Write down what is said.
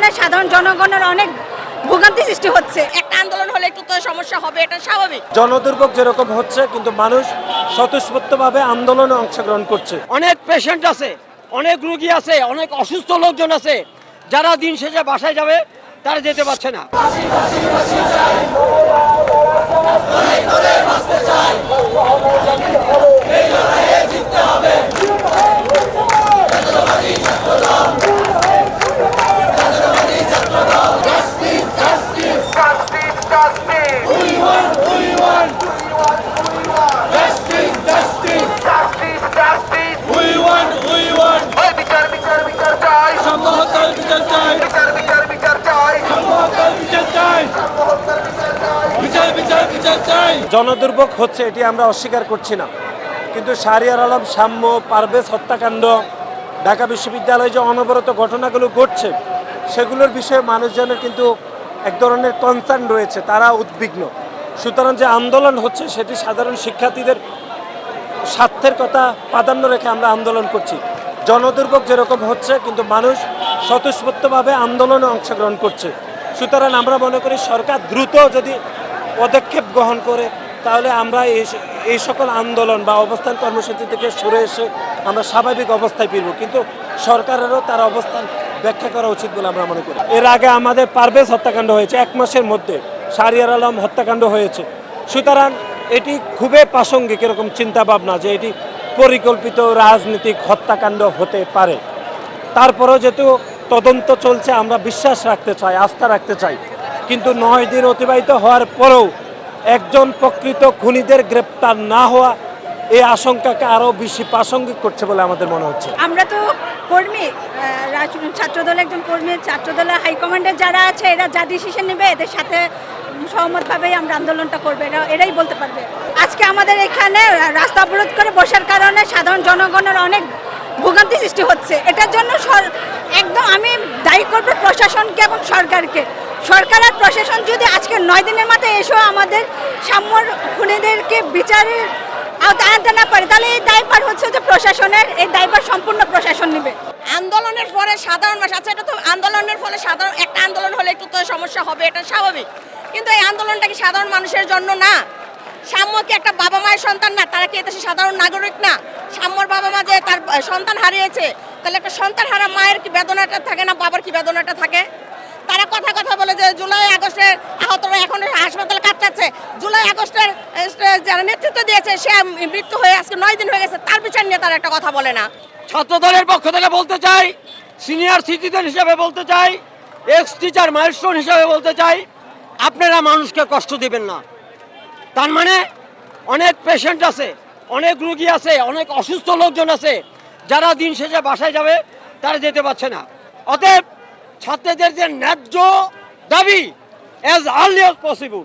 কারণে সাধারণ জনগণের অনেক ভোগান্তি সৃষ্টি হচ্ছে। একটা আন্দোলন হলে একটু তো সমস্যা হবে এটা স্বাভাবিক। জনদুর্ভোগ যেরকম হচ্ছে কিন্তু মানুষ স্বতঃস্ফূর্তভাবে আন্দোলনে অংশগ্রহণ করছে। অনেক পেশেন্ট আছে অনেক রুগী আছে অনেক অসুস্থ লোকজন আছে যারা দিন শেষে বাসায় যাবে তারা যেতে পারছে না Justice, justice. We want, we want. We want, we want. Justice, justice. Justice, justice. We want, we want. ওই বিচার বিচার বিচার চাই সম্মহত্যার বিচার চাই বিচার বিচার বিচার চাই সম্মহত্যার বিচার চাই বিচার বিচার বিচার চাই জনদুর্ভোগ হচ্ছে, এটি আমরা অস্বীকার করছি না। কিন্তু শাহরিয়ার আলম, সাম্য, পারভেজ হত্যাকাণ্ড, ঢাকা বিশ্ববিদ্যালয়ে যে অনবরত ঘটনাগুলো ঘটছে, সেগুলোর বিষয়ে মানুষজনের কিন্তু এক ধরনের কনসার্ন রয়েছে, তারা উদ্বিগ্ন। সুতরাং যে আন্দোলন হচ্ছে, সেটি সাধারণ শিক্ষার্থীদের স্বার্থের কথা প্রাধান্য রেখে আমরা আন্দোলন করছি। জনদুর্ভোগ যেরকম হচ্ছে, কিন্তু মানুষ স্বতঃস্ফূর্তভাবে আন্দোলনে অংশগ্রহণ করছে। সুতরাং আমরা মনে করি, সরকার দ্রুত যদি পদক্ষেপ গ্রহণ করে, তাহলে আমরা এই এই সকল আন্দোলন বা অবস্থান কর্মসূচি থেকে সরে এসে আমরা স্বাভাবিক অবস্থায় ফিরব। কিন্তু সরকারেরও তার অবস্থান ব্যাখ্যা করা উচিত বলে আমরা মনে করি। এর আগে আমাদের পারভেজ হত্যাকাণ্ড হয়েছে, এক মাসের মধ্যে শাহরিয়ার আলম হত্যাকাণ্ড হয়েছে। সুতরাং এটি খুবই প্রাসঙ্গিক, এরকম চিন্তা ভাবনা যে এটি পরিকল্পিত রাজনৈতিক হত্যাকাণ্ড হতে পারে। তারপরেও যেহেতু তদন্ত চলছে, আমরা বিশ্বাস রাখতে চাই, আস্থা রাখতে চাই। কিন্তু নয় দিন অতিবাহিত হওয়ার পরেও একজন প্রকৃত খুনিদের গ্রেপ্তার না হওয়া এই আশঙ্কাকে আরও বেশি প্রাসঙ্গিক করছে বলে আমাদের মনে হচ্ছে। আমরা তো কর্মী রাজ- একজন কর্মী ছাত্রদলের হাইকমান্ডের যারা আছে, এরা যা ডিসিশন নেবে, এদের সাথে সহমতভাবেই আমরা আন্দোলনটা করবে। এরা এরাই বলতে পারবে। আজকে আমাদের এখানে রাস্তা অবরোধ করে বসার কারণে সাধারণ জনগণের অনেক ভোগান্তি সৃষ্টি হচ্ছে। এটার জন্য একদম আমি দায়ী করব প্রশাসনকে এবং সরকারকে। সরকার আর প্রশাসন যদি আজকে নয় দিনের মাথায় এসেও আমাদের সাম্যর খুনিদেরকে বিচারের আওতায় আনতে না পারে, তাহলে এই দায়ভার হচ্ছে যে প্রশাসনের, এই দায়ভার সম্পূর্ণ প্রশাসন নেবে। আন্দোলনের পরে সাধারণ মানুষ আচ্ছা এটা তো আন্দোলনের ফলে সাধারণ, একটা আন্দোলন হলে একটু তো সমস্যা হবে, এটা স্বাভাবিক। কিন্তু এই আন্দোলনটা কি সাধারণ মানুষের জন্য না? সাম্য কি একটা বাবা মায়ের সন্তান না? তারা কি এদেশে সাধারণ নাগরিক না? সাম্যর বাবা মা যে তার সন্তান হারিয়েছে, তাহলে একটা সন্তান হারা মায়ের কি বেদনাটা থাকে না বাবার কি বেদনাটা থাকে তারা কথা কথা বলে যে জুলাই আগস্টের আহতরা এখন হাসপাতালে কাটাচ্ছে জুলাই আগস্টের যারা নেতৃত্ব দিয়েছে, সে মৃত্যু হয়ে আজকে নয় দিন হয়ে গেছে, তার বিচার নিয়ে তারা একটা কথা বলে না। ছাত্র দলের পক্ষ থেকে বলতে চাই সিনিয়র সিটিজেন হিসেবে বলতে চাই এক্স টিচার মাইলস্টোন হিসেবে বলতে চাই, আপনারা মানুষকে কষ্ট দিবেন না। তার মানে অনেক পেশেন্ট আছে, অনেক রুগী আছে, অনেক অসুস্থ লোকজন আছে, যারা দিন শেষে বাসায় যাবে, তারা যেতে পারছে না। অতএব ছাত্রদের যে ন্যায্য দাবি অ্যাজ আর্লি অ্যাজ পসিবল